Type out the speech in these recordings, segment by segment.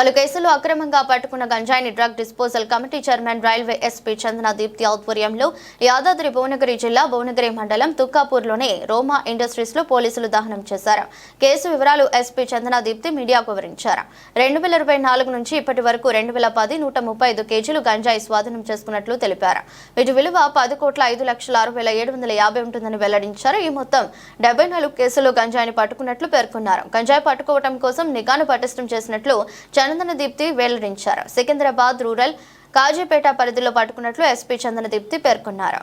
పలు కేసులు అక్రమంగా పట్టుకున్న గంజాయిని drug disposal committee chairman railway SP Chandana Deepti ఆధ్వర్యంలో యాదాద్రి భువనగిరి జిల్లా భువనగిరి మండలం తుక్కాపూర్లోని రోమా ఇండస్ట్రీస్లో పోలీసులు దహనం చేశారు. కేసు వివరాలు ఎస్పీ చందన దీప్తి మీడియాకు వివరించారు. రెండు వేల ఇరవై నాలుగు నుంచి ఇప్పటి వరకు రెండు వేల పది నూట ముప్పై ఐదు కేజీలు గంజాయి స్వాధీనం చేసుకున్నట్లు తెలిపారు. వీటి విలువ పది కోట్ల ఐదు లక్షల ఆరు వేల ఏడు వందల యాభై ఉంటుందని వెల్లడించారు. ఈ మొత్తం డెబ్బై నాలుగు కేసులు గంజాయిని పట్టుకున్నట్లు పేర్కొన్నారు. గంజాయి పట్టుకోవడం కోసం నిఘాను పటిష్టం చేసినట్లు చంద్ర చందన దీప్తి వెల్లడించారు. సికింద్రాబాద్ రూరల్ కాజీపేట పరిధిలో పట్టుకున్నట్లు ఎస్పీ చందన దీప్తి పేర్కొన్నారు.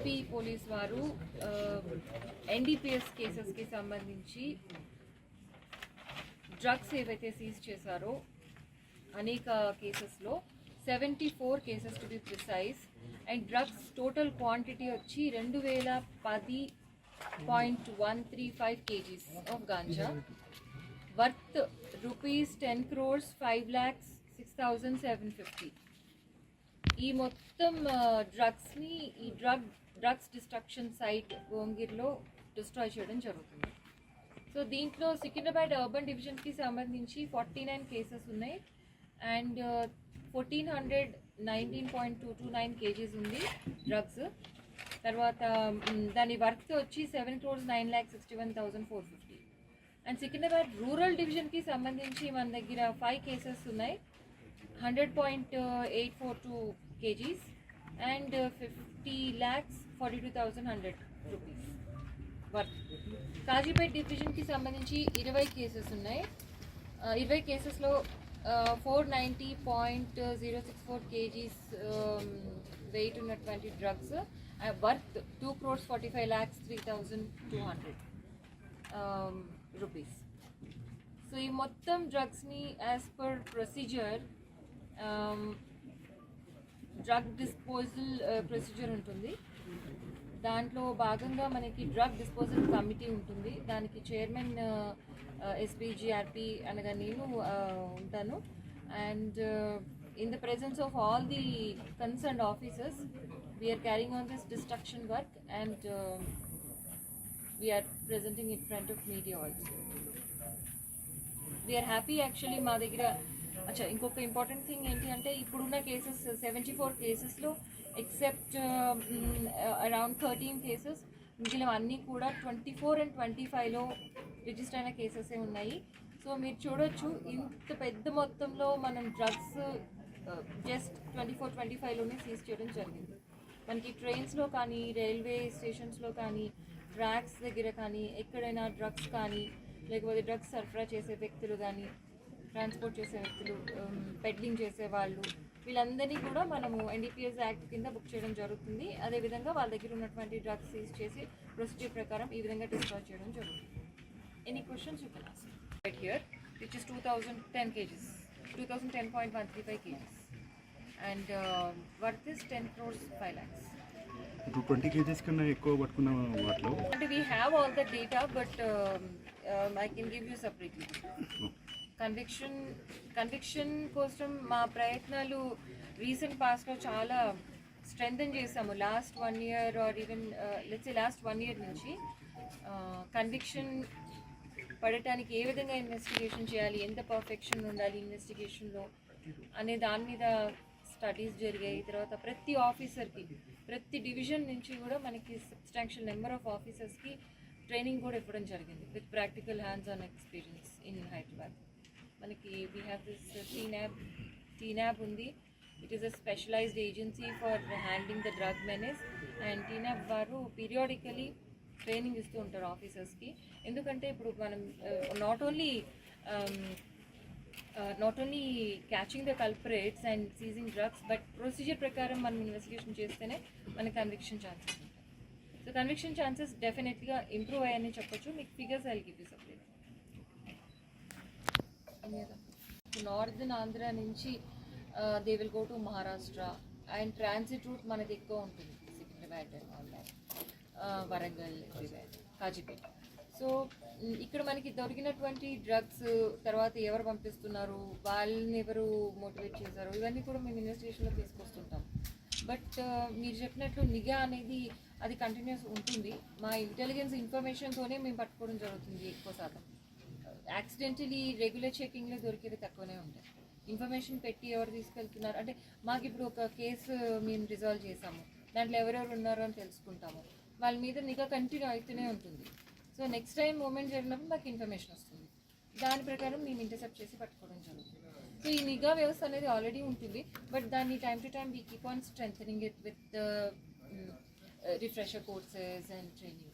ఏపీ పోలీస్ వారు ఎన్డీపీఎస్ కేసెస్కి సంబంధించి డ్రగ్స్ ఏవైతే సీజ్ చేశారో అనేక కేసెస్లో seventy four cases to be precise and drugs total quantity వచ్చి రెండు వేల పది point one three five kgs of ganja worth rupees ten crores five lakhs six thousand seven fifty ఈ మొత్తం డ్రగ్స్ని ఈ డ్రగ్ డ్రగ్స్ డిస్ట్రక్షన్ సైట్ గోంగిర్లో destroy చేయడం జరుగుతుంది. సో దీంట్లో సికింద్రాబాద్ అర్బన్ డివిజన్కి సంబంధించి ఫార్టీ నైన్ కేసెస్ ఉన్నాయి. And uh, fourteen hundred nineteen point two two nine kgs ఉంది డ్రగ్స్. తర్వాత um, దాని వర్త్ వచ్చి seven crores nine lakh sixty one thousand four fifty. And Secunderabad rural డివిజన్కి సంబంధించి మన దగ్గర ఫైవ్ కేసెస్ ఉన్నాయి. Hundred point uh, eight four two kgs. And fifty lakhs forty two thousand hundred rupees worth Kazipet డివిజన్కి సంబంధించి ఇరవై cases ఉన్నాయి ఆ, ఇరవై కేసెస్లో four ninety point zero six four kgs weight ఉన్నటువంటి drugs worth two crores forty five lakhs three thousand two hundred rupees so ఈ మొత్తం డ్రగ్స్ని as per procedure drug disposal procedure ఉంటుంది. దాంట్లో భాగంగా మనకి డ్రగ్ డిస్పోజల్ కమిటీ ఉంటుంది. దానికి చైర్మన్ ఎస్పీజీఆర్పి అనగా నేను ఉంటాను. And in the presence of all the concern officers we are carrying on this destruction work and we are presenting in front of media also we are happy actually మా దగ్గర అచ్చా ఇంకొక important thing ఏంటి అంటే ఇప్పుడున్న cases seventy four కేసెస్లో except around thirteen cases మిగిలిన అన్నీ కూడా ట్వంటీ ఫోర్ అండ్ ట్వంటీ ఫైవ్లో రిజిస్టర్ అయిన కేసెసే ఉన్నాయి. సో మీరు చూడొచ్చు ఇంత పెద్ద మొత్తంలో మనం drugs just twenty four twenty ఫైవ్లోనే seize చేయడం జరిగింది. మనకి ట్రైన్స్లో కానీ రైల్వే స్టేషన్స్లో కానీ ట్రాక్స్ దగ్గర కానీ ఎక్కడైనా డ్రగ్స్ కానీ లేకపోతే డ్రగ్స్ సరఫరా చేసే వ్యక్తులు కానీ ట్రాన్స్పోర్ట్ చేసే వ్యక్తులు పెడ్లింగ్ చేసే వాళ్ళు వీళ్ళందరినీ కూడా మనము ఎన్డీపీఎస్ యాక్ట్ కింద బుక్ చేయడం జరుగుతుంది. అదేవిధంగా వాళ్ళ దగ్గర ఉన్నటువంటి డ్రగ్స్ సీజ్ చేసి ప్రొసీజర్ ప్రకారం ఈ విధంగా డిస్ట్రాయ్ చేయడం జరుగుతుంది. Any questions you can ask right here which is two thousand ten kgs two thousand ten point one three five kgs and worth is ten crores five lakhs ఇప్పుడు twenty kgs కన్నా ఎక్కువ పట్టుకున్న వాటిలో? అంటే we have all the data but I can give you separately conviction conviction కోసం మా ప్రయత్నాలు recent పాస్ట్లో చాలా స్ట్రెంగ్థన్ చేసాము last one year or even let's last one year నుంచి uh, కన్విక్షన్ పడటానికి ఏ విధంగా ఇన్వెస్టిగేషన్ చేయాలి? ఎంత పర్ఫెక్షన్ ఉండాలి ఇన్వెస్టిగేషన్లో అనే దాని మీద స్టడీస్ జరిగాయి. తర్వాత ప్రతి ఆఫీసర్కి ప్రతి డివిజన్ నుంచి కూడా మనకి సబ్స్టాన్షియల్ నెంబర్ ఆఫ్ ఆఫీసర్స్కి ట్రైనింగ్ కూడా ఇవ్వడం జరిగింది. With practical hands on experience in Hyderabad మనకి we have this TNAB TNAB ఉంది. It is a specialised agency for handling the drug menace and TNAB వారు పీరియాడికలీ ట్రైనింగ్ ఇస్తూ ఉంటారు ఆఫీసర్స్కి ఎందుకంటే ఇప్పుడు మనం not only not only catching the culprits and seizing drugs but procedure ప్రకారం మనం ఇన్వెస్టిగేషన్ చేస్తేనే మనకి కన్విక్షన్ ఛాన్సెస్ ఉంటాయి. సో కన్విక్షన్ ఛాన్సెస్ డెఫినెట్గా ఇంప్రూవ్ అయ్యాయని చెప్పొచ్చు. మీకు figures I give you separate northern Andhra నుంచి they will go to Maharashtra and transit route మనకి ఎక్కువ ఉంటుంది. Secunderabad and all that Warangal Kazipet so ఇక్కడ మనకి దొరికినటువంటి డ్రగ్స్ తర్వాత ఎవరు పంపిస్తున్నారు? వాళ్ళని ఎవరు మోటివేట్ చేశారు? ఇవన్నీ కూడా మేము ఇన్వెస్టిగేషన్లో తీసుకొస్తుంటాం. బట్ మీరు చెప్పినట్లు నిఘా అనేది అది కంటిన్యూస్ ఉంటుంది. మా ఇంటెలిజెన్స్ ఇన్ఫర్మేషన్తోనే మేము పట్టుకోవడం జరుగుతుంది ఎక్కువ శాతం. యాక్సిడెంటలీ రెగ్యులర్ చెకింగ్లో దొరికేది తక్కువనే ఉంటాయి ఇన్ఫర్మేషన్ పెట్టి ఎవరు తీసుకెళ్తున్నారు? అంటే మాకు ఇప్పుడు ఒక కేసు uh, మేము రిజాల్వ్ చేసాము. దాంట్లో ఎవరెవరు ఉన్నారో అని తెలుసుకుంటాము. వాళ్ళ మీద నిఘా కంటిన్యూ అవుతూనే ఉంటుంది. సో నెక్స్ట్ టైం మూమెంట్ జరిగినప్పుడు మాకు ఇన్ఫర్మేషన్ వస్తుంది. దాని ప్రకారం మేము ఇంటర్సెప్ట్ చేసి పట్టుకోవడం జరుగుతుంది. సో ఈ నిఘా వ్యవస్థ అనేది ఆల్రెడీ ఉంటుంది. బట్ దాన్ని time to time we keep on strength it with refresher courses and training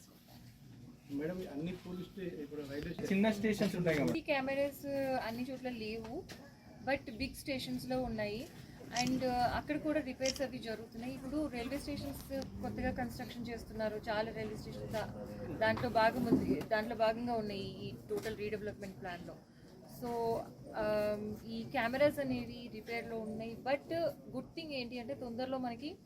madam అన్ని పోలీస్ స్టే- ఇప్పుడు రైల్వే స్టేషన్ చిన్న స్టేషన్స్ ఉంటాయి కెమెరాస్ అన్ని చోట్ల లేవు బట్ బిగ్ స్టేషన్స్లో ఉన్నాయి. అండ్ అక్కడ కూడా రిపేర్స్ అవి జరుగుతున్నాయి. ఇప్పుడు రైల్వే స్టేషన్స్ కొత్తగా కన్స్ట్రక్షన్ చేస్తున్నారు. చాలా రైల్వే స్టేషన్స్ దాంట్లో భాగం ఉంది దాంట్లో భాగంగా ఉన్నాయి ఈ టోటల్ రీడెవలప్మెంట్ ప్లాన్లో. సో ఈ కెమెరాస్ అనేవి రిపేర్లో ఉన్నాయి. బట్ గుడ్ థింగ్ ఏంటి అంటే తొందరలో మనకి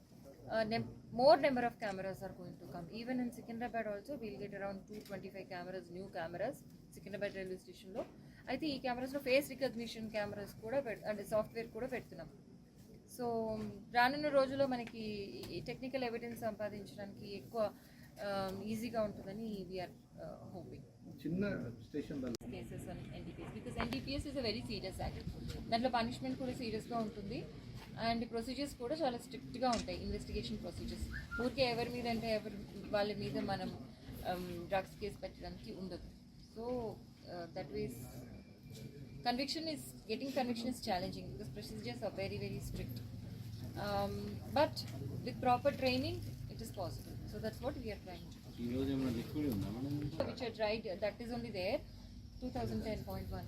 more number of cameras are going to come even in Secunderabad also we'll get around two twenty five cameras new cameras Secunderabad railway స్టేషన్లో అయితే ఈ కెమెరాస్లో ఫేస్ రికగ్నిషన్ కెమెరాస్ కూడా పెట్ అంటే సాఫ్ట్వేర్ కూడా పెడుతున్నాం. సో రానున్న రోజుల్లో మనకి టెక్నికల్ ఎవిడెన్స్ సంపాదించడానికి ఎక్కువ ఈజీగా ఉంటుందని వీఆర్ హోపింగ్ చిన్న station cases NDPS because NDPS is a very serious act దాంట్లో పనిష్మెంట్ కూడా సీరియస్గా ఉంటుంది. అండ్ ప్రొసీజర్స్ కూడా చాలా స్ట్రిక్ట్గా ఉంటాయి ఇన్వెస్టిగేషన్ ప్రొసీజర్స్ ఊరికే ఎవరి మీద అంటే ఎవరి వాళ్ళ మీద మనం డ్రగ్స్ కేసు పెట్టడానికి ఉండదు so that we's very very strict um, but with proper training it is possible so that's what we are trying to do ఈరోజు ఏమైనా లిక్విడ్ ఉందా madam which are tried that is only there 2010.1